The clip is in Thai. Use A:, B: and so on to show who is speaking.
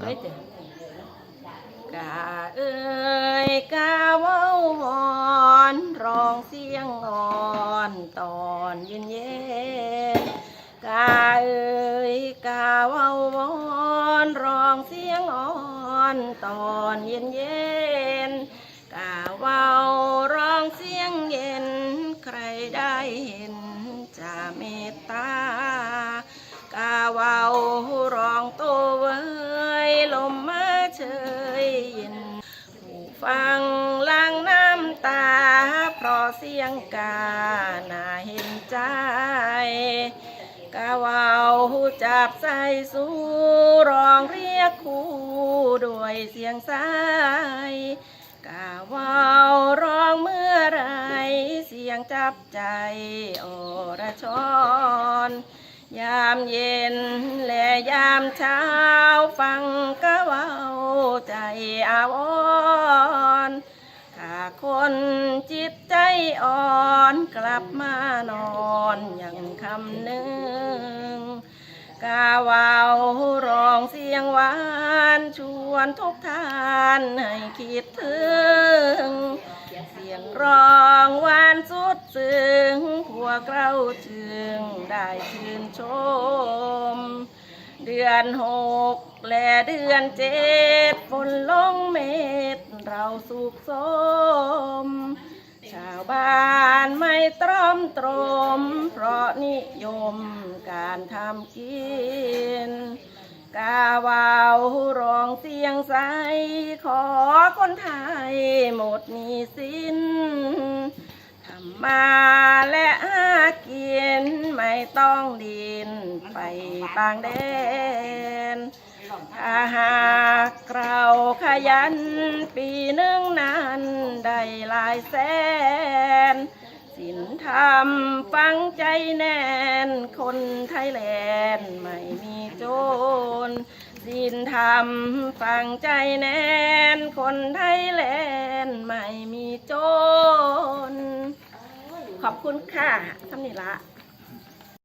A: เลยจ้ะกาเอ้ยกาเว้าหอนร้องเสียงอ่อนตอนเย็นเย็นกาเอ้ยกาเว้าหอนร้องเสียงอ่อนตอนเย็นเย็นกาเว้าร้อง ฟังลังน้ำตา เพราะเสียงกาน่าเห็นใจกาเว้าจับใส่สู้ร้องเรียกคู่ด้วยเสียงสายกาเว้าร้องเมื่อไรเสียงจับใจอระชรยามเย็นและยามเช้าฟังก็เว้าใจอาวร คนจิตใจอ่อนกลับมานอนอย่างคำหนึ่งกาวาวร้องเสียงหวานชวนทุกทานให้คิดถึง เสียงร้องหวานสุดซึ้งพวกเราจึงได้ชื่นชม เดือนหกและเดือนเจ็ดฝนลงเม็ดเราสุขสม ชาวบ้านไม่ตรอมตรม เพราะนิยมการทำกิน กาวาวร้องเสียงใส ขอคนไทยหมดหนี้สินทำมา ต้องดินไปต่างแดนถ้าหากเราขยัน ปีหนึ่งนั้นได้หลายแสนสินธรรมฟังใจแน่น คนไทยแลนด์ไม่มีโจรสินธรรมฟังใจแน่น คนไทยแลนด์ไม่มีโจรขอบคุณค่ะทำนี่ละ